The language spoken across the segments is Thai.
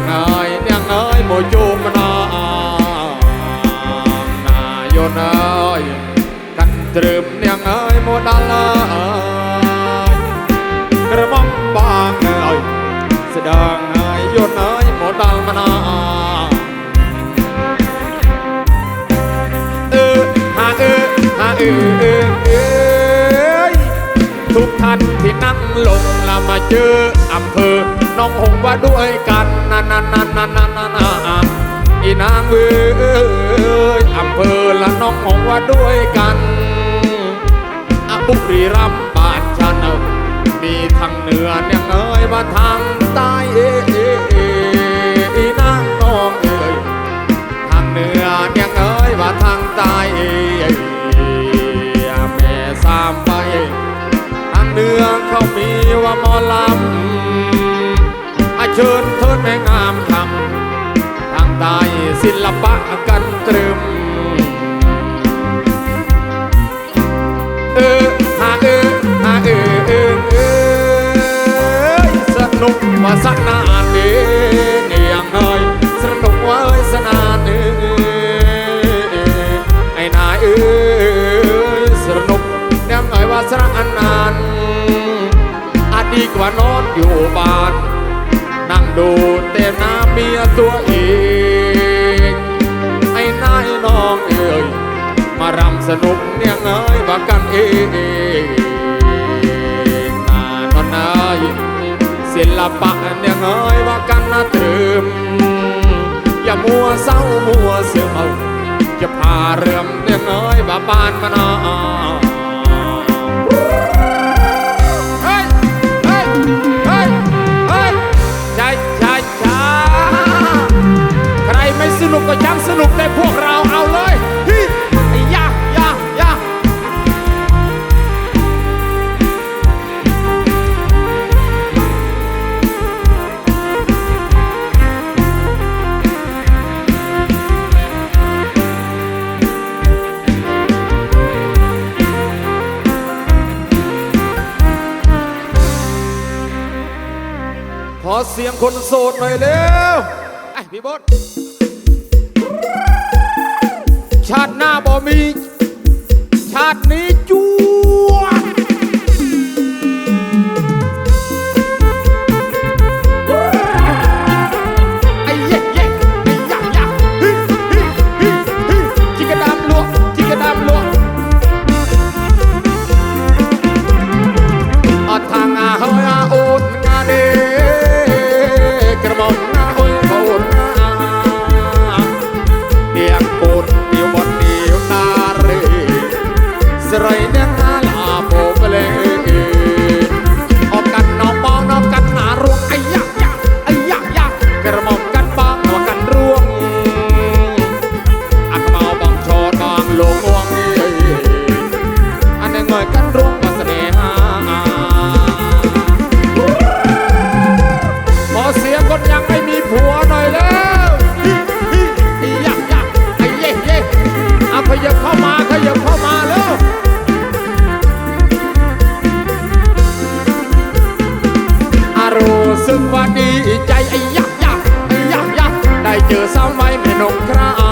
ងហើយទាំងអើយមកយូរម្ដងណាយន់អើយកាន់ត្រឹមទាំងអើយមកដល់អើយក្រមុំបងអើយស្ដងហើយយន់អើយមកដល់ម្ដងអឺហាអឺហាអឺអឺអឺទុកឋានពីណាំងលងឡាមកជើអំភើ นที่นั่งลงแล้วมาเจออำเภอน้องหงว่าด้วยกันนานานานานานานอีนางเอยอำเภอละน้องหงว่าด้วยกันอะบุรีรัมบานฉันเอามีทางเหนือเนี่ยเอ้ยมาทางใต้เอยเอยเอยอีนางน้องเอ้ยทางเหนือเนี่ยเอ้ยว่าทางใต้เอ้ยแม่สามไปทางเหนือเขามีว่ามอลำ เชิญเทิดแม่งามคำทางใต้ศิลปะกันตรึม เออฮาเออฮาเออเออเออสนุกว่าสนานเด้นี่ยังเอ้ยสนุกว่าเอ้ยสนานเอ้ยไอ้นายเอ้ยสนุกยังเอ้ยว่าสนานอดีกว่านอนอยู่บ้าน ดูแต่น้าเมียตัวเอง ไอ้นายน้องเอ้ยมารำสนุกเนี่ยเงยว่ากันเองนานอนายศิลปะเนี่ยเงยว่ากันนะตรึมอย่ามัวเศร้ามัวเสื่อมจะพาเรื่มเนี่ยเงยว่าบานมานา คนโสดหน่อยเร็วไอ้พี่บดชาติหน้าบ่มี ชาตินี้จว สาวไว้แม่นกครานไ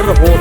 าง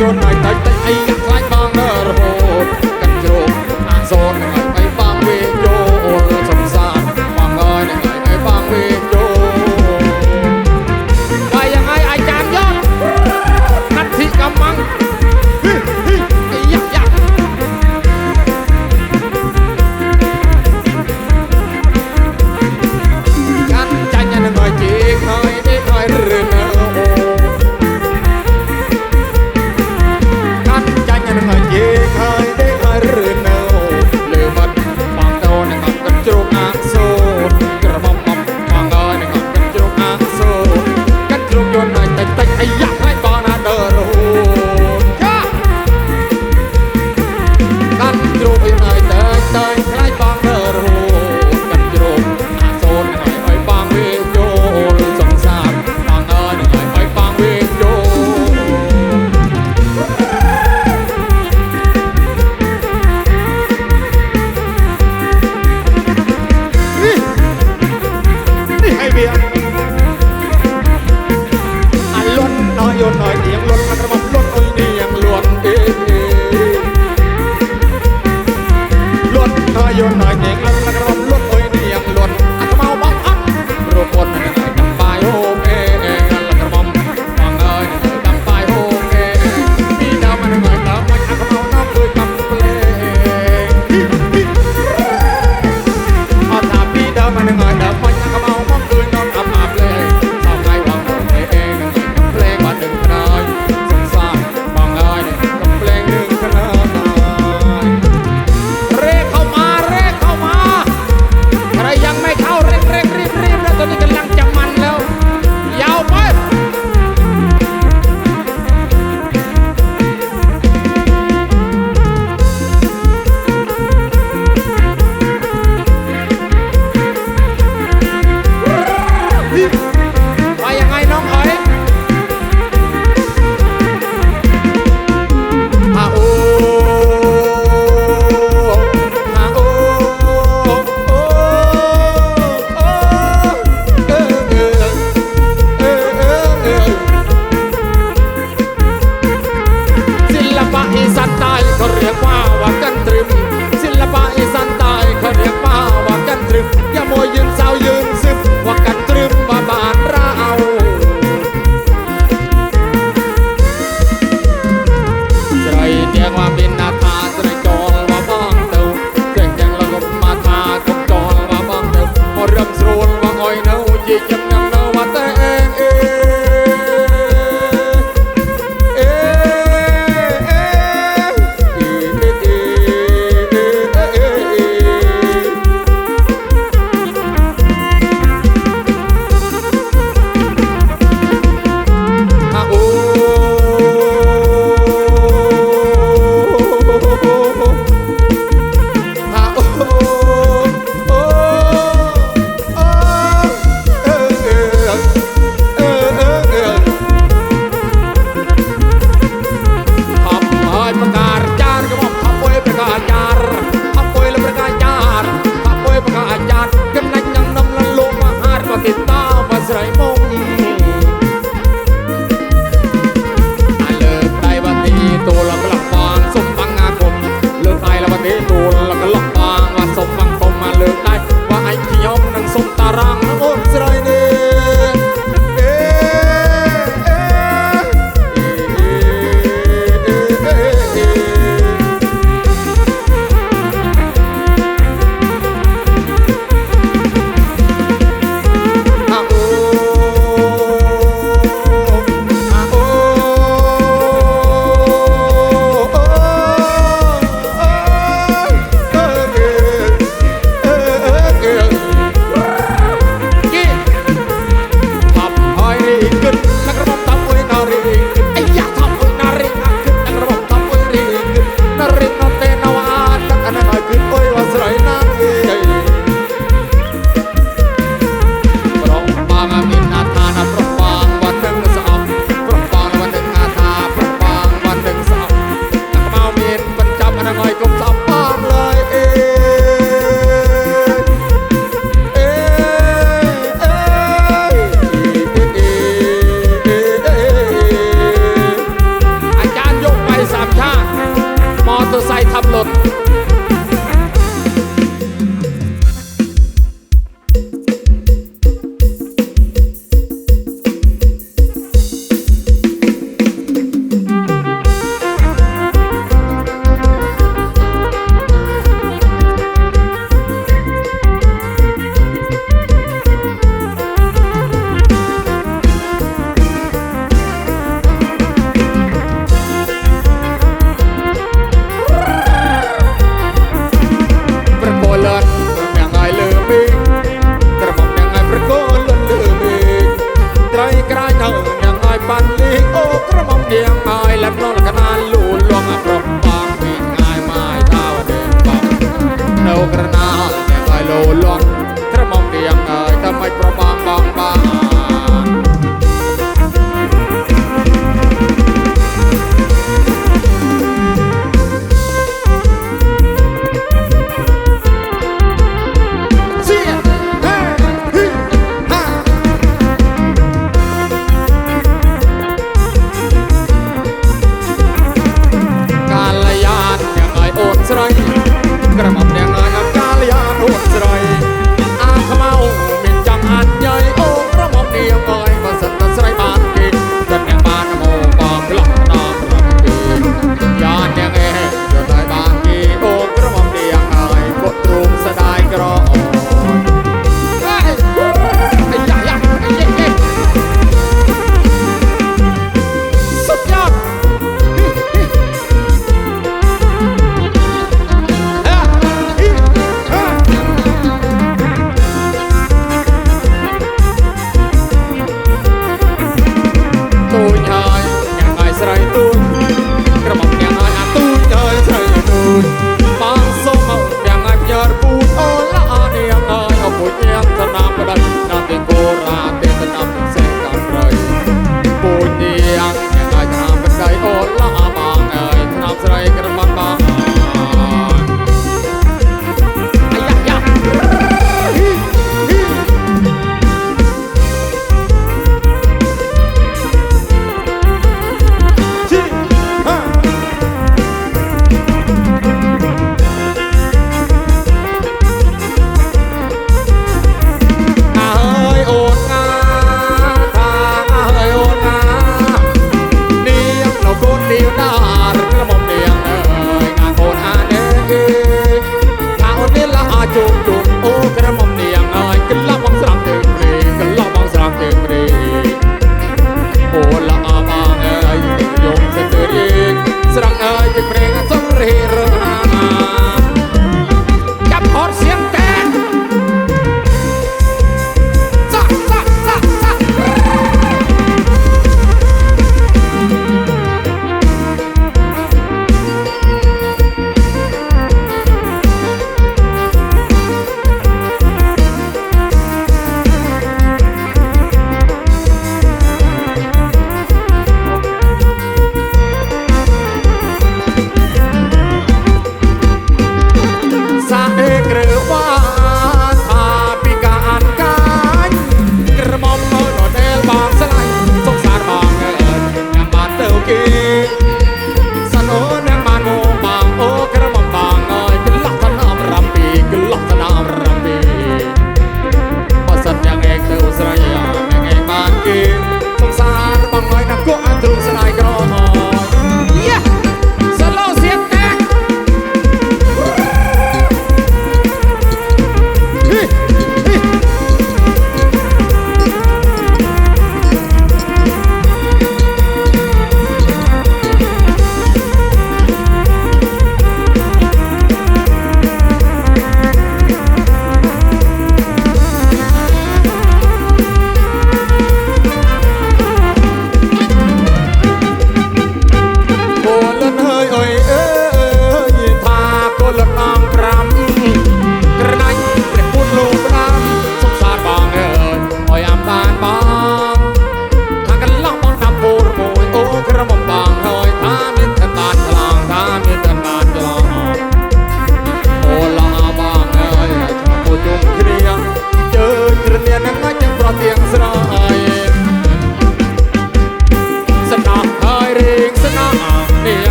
You're.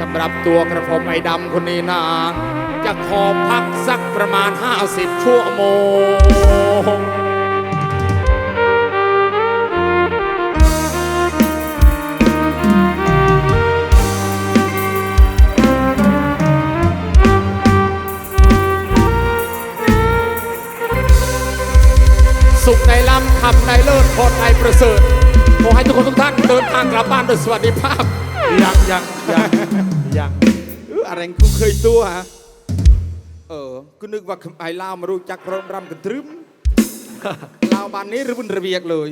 สำหรับตัวกระผมไอ้ดำคนนี้นาจะขอพักสักประมาณ 50 ชั่วโมงสุขในลำคำในเลิศพรในประเสริฐขอให้ทุกคนทุกท่านเดินทางกลับบ้านโดยสวัสดิภาพ ยังยังยัง เอออะไรกูเคยตัวฮะเออกูนึกว่าไอ้ลาวมารู้จักร้องรำกันตรึมลาวบ้านนี้ระบุนระเบียกเลย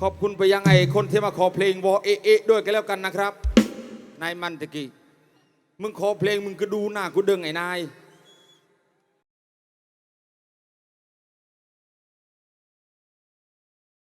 ขอบคุณไปยังไอ้คนที่มาขอเพลงวอเอะเอะด้วยกันแล้วกันนะครับ นายมันตะกี้ มึงขอเพลงมึงก็ดูหน้ากูเดิงไอ้นาย